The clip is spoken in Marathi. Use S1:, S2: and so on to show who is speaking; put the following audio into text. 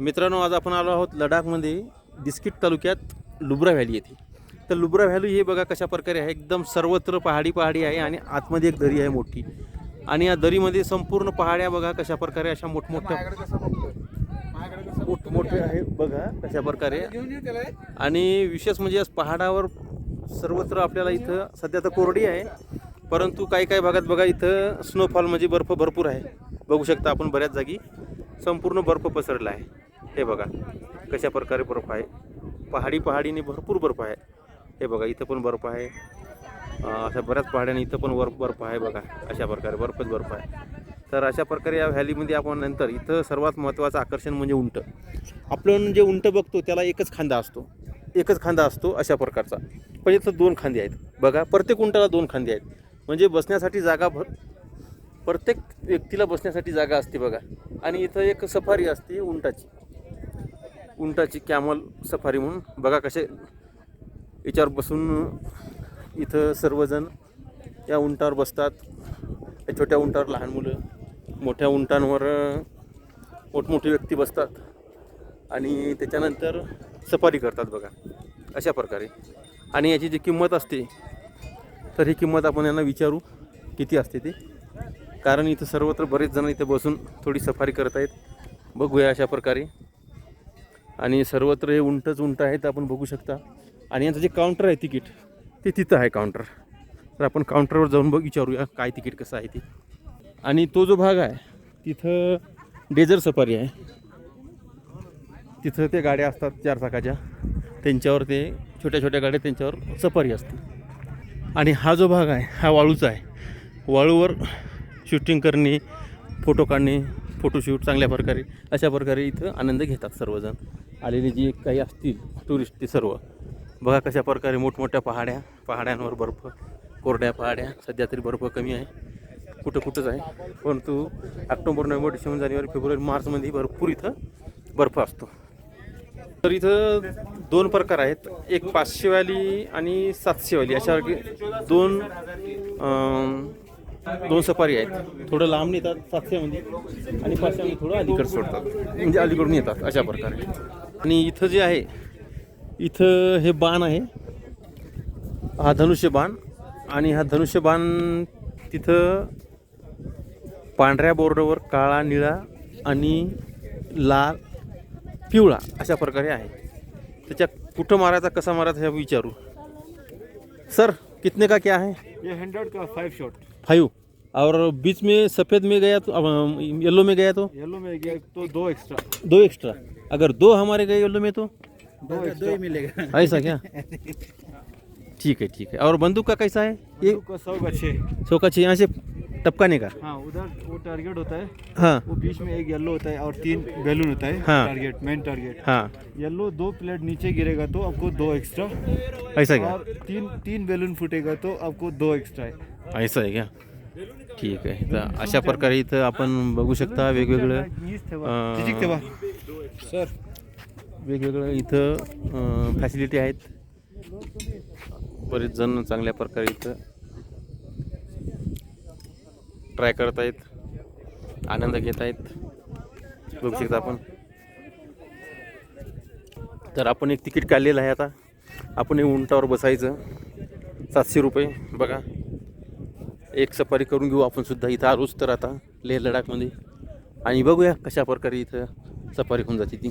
S1: मित्रांनो आज आपण आलो आहोत लडाखमध्ये बिस्किट तालुक्यात लुब्रा व्हॅली येथे. तर लुब्रा व्हॅली हे बघा कशा प्रकारे आहे. एकदम सर्वत्र पहाडी पहाडी आहे आणि आतमध्ये एक दरी आहे मोठी. आणि या दरीमध्ये संपूर्ण पहाड्या बघा कशा प्रकारे अशा मोठमोठ्या मोठमोठे आहे बघा कशा प्रकारे. आणि विशेष म्हणजे पहाडावर सर्वत्र आपल्याला इथं सध्या तर कोरडी आहे. परंतु काही काही भागात बघा इथं स्नोफॉल म्हणजे बर्फ भरपूर आहे. बघू शकता आपण बऱ्याच जागी. संपूर्ण बर्फ पसरला आहे. हे बघा कशा प्रकारे बर्फ आहे. पहाडी पहाडीने भरपूर बर्फ आहे. हे बघा इथं पण बर्फ आहे. अशा बऱ्याच पहाड्याने इथं पण बर्फ बर्फ आहे बघा. अशा प्रकारे बर्फच बर्फ आहे. तर अशा प्रकारे या व्हॅलीमध्ये आपण नंतर इथं सर्वात महत्त्वाचं आकर्षण म्हणजे उंट. आपण जे उंट बघतो त्याला एकच खांदा असतो. एकच खांदा असतो अशा प्रकारचा. पण इथं दोन खांदे आहेत. बघा प्रत्येक उंटाला दोन खांदे आहेत. म्हणजे बसण्यासाठी जागा भर प्रत्येक व्यक्तीला बसण्यासाठी जागा असते बघा. आणि इथं एक सफारी असते उंटाची. उंटाची कॅमल सफारी म्हणून. बघा कसे याच्यावर बसून इथं सर्वजण या उंटावर बसतात. या छोट्या उंटावर लहान मुलं मोठ्या उंटांवर मोठमोठी व्यक्ती बसतात. आणि त्याच्यानंतर सफारी करतात बघा. अशा प्रकारे. आणि याची जी किंमत असते तर ही किंमत आपण यांना विचारू किती असते ते? कारण इथं सर्वत्र बरेच जण इथं बसून थोडी सफारी करत आहेत. बघूया अशा प्रकारे. आणि सर्वत्र हे उंटच उंट आहेत आपण बघू शकता. आणि यांचं जे काउंटर आहे तिकीट ते तिथं आहे काउंटर तर आपण काउंटरवर जाऊन बघ विचारूया काय तिकीट कसं आहे ते. आणि तो जो भाग आहे तिथं डेझर सफारी आहे. तिथं ते गाड्या असतात चार चाकाच्या. त्यांच्यावर ते छोट्या छोट्या गाड्या त्यांच्यावर सफारी असते. आणि हा जो भाग आहे हा वाळूचा आहे. वाळूवर शूटिंग करणे फोटो काढणे फोटोशूट चांगल्या प्रकारे अशा प्रकारे इथं आनंद घेतात सर्वजण. आलेली जी काही असतील टुरिस्ट ते सर्व. बघा कशा प्रकारे मोठमोठ्या पहाड्या पहाड्यांवर बर्फ कोरड्या पहाड्या सध्या तरी बर्फ कमी आहे. कुठं कुठंच आहे. परंतु ऑक्टोबर नोव्हेंबर डिसेंबर जानेवारी फेब्रुवारी मार्चमध्ये भरपूर इथं बर्फ असतो. तर इथं दोन प्रकार आहेत. एक पाचशेवाली आणि सातशेवाली. अशा दोन दोन सफारी आहेत. थोडं लांब नेतात सातशेमध्ये आणि पाचशेमध्ये थोडं अलीकडे सोडतात. म्हणजे अलीकडून येतात अशा प्रकारे. आणि इथं जे आहे इथं हे बाण आहे. हा धनुष्य बाण आणि हा धनुष्य बाण तिथं पांढऱ्या बोर्डवर काळा निळा आणि लाल पिवळा अशा प्रकारे आहे. त्याच्या कुठं मारायचा कसा मारायचा हे विचारू. सर कितने का क्या है?
S2: ये हंड्रेड का फाइव शॉट
S1: फाइव और बीच में सफ़ेद में गया तो येलो में गया तो?
S2: येलो में गया तो दो एक्स्ट्रा
S1: दो एक्स्ट्रा अगर दो हमारे गए येलो में तो?
S2: दो एक्स्ट्रा मिलेगा।
S1: ऐसा क्या? ठीक है ठीक है। और बंदूक का कैसा है? ये
S2: सौ का छः।
S1: सौ का छः यहाँ से टपकाने का?
S2: हाँ उधर वो टारगेट होता है।
S1: हाँ।
S2: वो बीच में एक येलो होता है और तीन बैलून होता है
S1: हाँ।
S2: टारगेट मेन टारगेट
S1: हाँ।
S2: येलो दो प्लेट नीचे गिरेगा तो आपको दो एक्स्ट्रा
S1: ऐसा क्या?
S2: और तीन तीन बैलून फूटेगा तो आपको दो एक्स्ट्रा है।
S1: ऐसा है क्या? ठीक आहे तर अशा प्रकारे इथं आपण बघू शकता वेगवेगळं
S2: सर
S1: वेगवेगळं इथं फॅसिलिटी आहेत. बरेच जण चांगल्या प्रकारे इथं ट्राय करत आहेत. आनंद घेत आहेत. बघू शकता आपण. तर आपण एक तिकीट काढलेलं आहे आता. आपण उंटावर बसायचं. सातशे रुपये बघा. एक सफारी करून घेऊ आपण सुद्धा. इथं आलोच तर आता लेह लडाखमध्ये. आणि बघूया कशा प्रकारे इथं सफारी होऊन जाते ती.